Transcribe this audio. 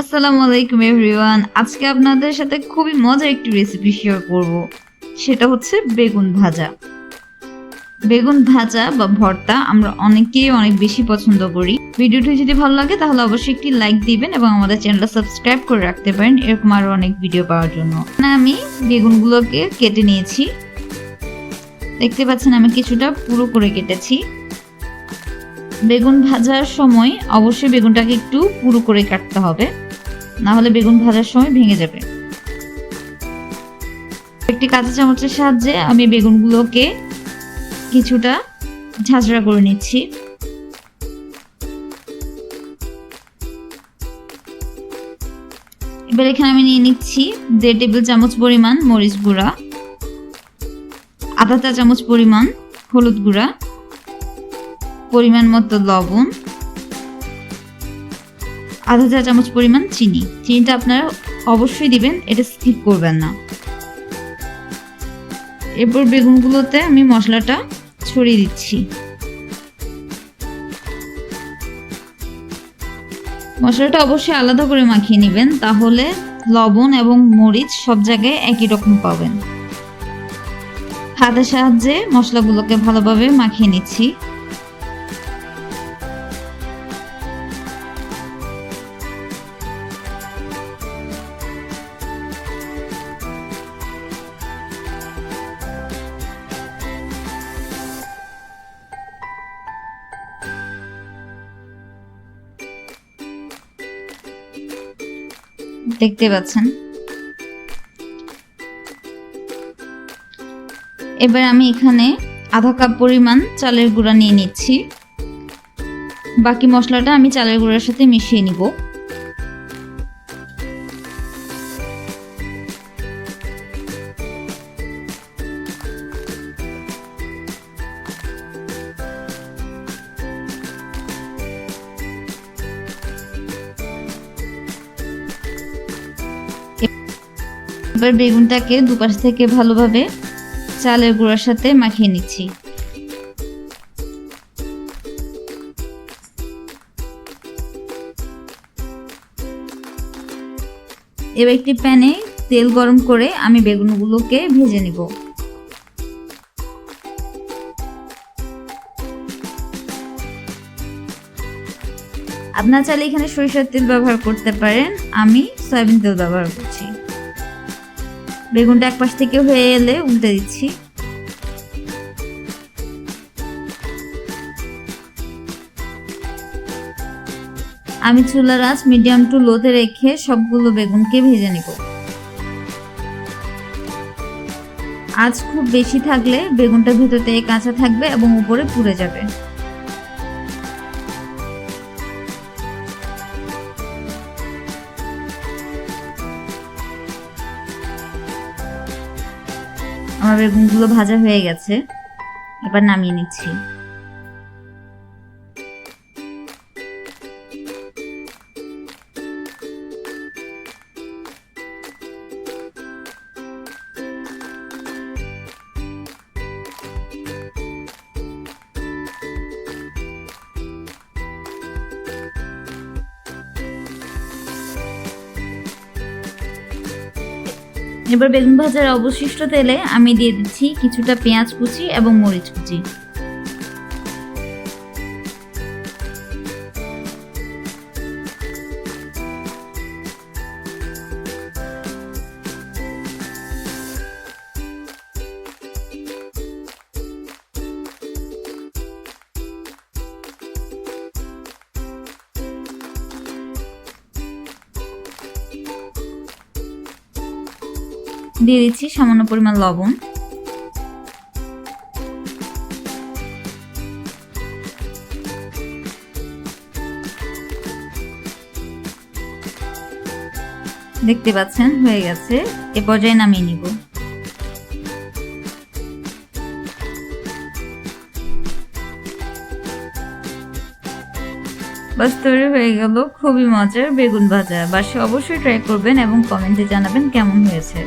আসসালামু আলাইকুম এভরিওয়ান। আজকে আপনাদের সাথে খুবই মজার একটি রেসিপি শেয়ার করব। সেটা হচ্ছে বেগুন ভাজা। বেগুন ভাজা বা ভর্তা আমরা অনেকেই অনেক বেশি পছন্দ করি। ভিডিওটি যদি ভালো লাগে, তাহলে অবশ্যই একটি লাইক দিবেন এবং আমাদের চ্যানেলটা সাবস্ক্রাইব করে রাখতে পারেন। এরকম আরও অনেক ভিডিও পাওয়ার জন্য। আমি বেগুনগুলোকে কেটে নিয়েছি। দেখতে পাচ্ছেন আমি কিছুটা পুরো করে কেটেছি। বেগুন ভাজার সময় অবশ্যই বেগুনটাকে একটু পুরো করে কাটতে হবে। না হলে বেগুন ভাজার সময় ভেঙে যাবে। একটি কাঁচা চামচের সাহায্যে আমি বেগুনগুলোকে কিছুটা ঝাঁঝরা করে নিচ্ছি। এবার এখানে আমি নিয়ে নিচ্ছি দেড় টেবিল চামচ পরিমাণ মরিচ গুঁড়া, আধা চা চামচ পরিমাণ হলুদ গুঁড়া, পরিমাণ মতো লবণ আধা চা চামচ পরিমাণ চিনি। চিনিটা আপনারা অবশ্যই দিবেন, এটা স্কিপ করবেন না। এরপর বেগুনগুলোতে আমি মশলাটা ছড়িয়ে দিচ্ছি। মশলাটা অবশ্যই আলাদা করে মাখিয়ে নেবেন, তাহলে লবণ এবং মরিচ সব জায়গায় একই রকম পাবেন। হাতের সাহায্যে মশলাগুলোকে ভালোভাবে মাখিয়ে নিচ্ছি। দেখতে পাচ্ছেন। এবার আমি এখানে আধা কাপ পরিমাণ চালের গুঁড়া নিয়ে নিচ্ছি। বাকি মশলাটা আমি চালের গুঁড়ার সাথে মিশিয়ে নিব। এবার বেগুনটাকে দুপাশ থেকে ভালোভাবে চালের গুঁড়ার সাথে মাখিয়ে নিচ্ছি। এবার একটি প্যানে তেল গরম করে আমি বেগুনগুলোকে ভেজে নিব। আপনার চাইলে এখানে সরিষার তেল ব্যবহার করতে পারেন, আমি সয়াবিন তেল ব্যবহার করছি। বেগুনটা এক পাশ থেকে হয়ে এলে উল্টে দিচ্ছি। আমি চুলার আঁচ মিডিয়াম টু লোতে রেখে সবগুলো বেগুনকে ভেজে নেব। আজ খুব বেশি থাকলে বেগুনটা ভিতর কাঁচা থাকবে এবং উপরে পুড়ে যাবে। আমার বেগুনগুলো ভাজা হয়ে গেছে। এবার নামিয়ে নিচ্ছি। এবার বেগুন ভাজার অবশিষ্ট তেলে আমি দিয়ে দিচ্ছি কিছুটা পেঁয়াজ কুচি এবং মরিচ কুচি। দিয়ে দিচ্ছি সামান্য পরিমাণ লবণ। দেখতে পাচ্ছেন, হয়ে গেছে। এ পর্যায়ে নামিয়ে নিব। বাস, তৈরি হয়ে গেল খুবই মজার বেগুন ভাজা। বাসে অবশ্যই ট্রাই করবেন এবং কমেন্টে জানাবেন কেমন হয়েছে।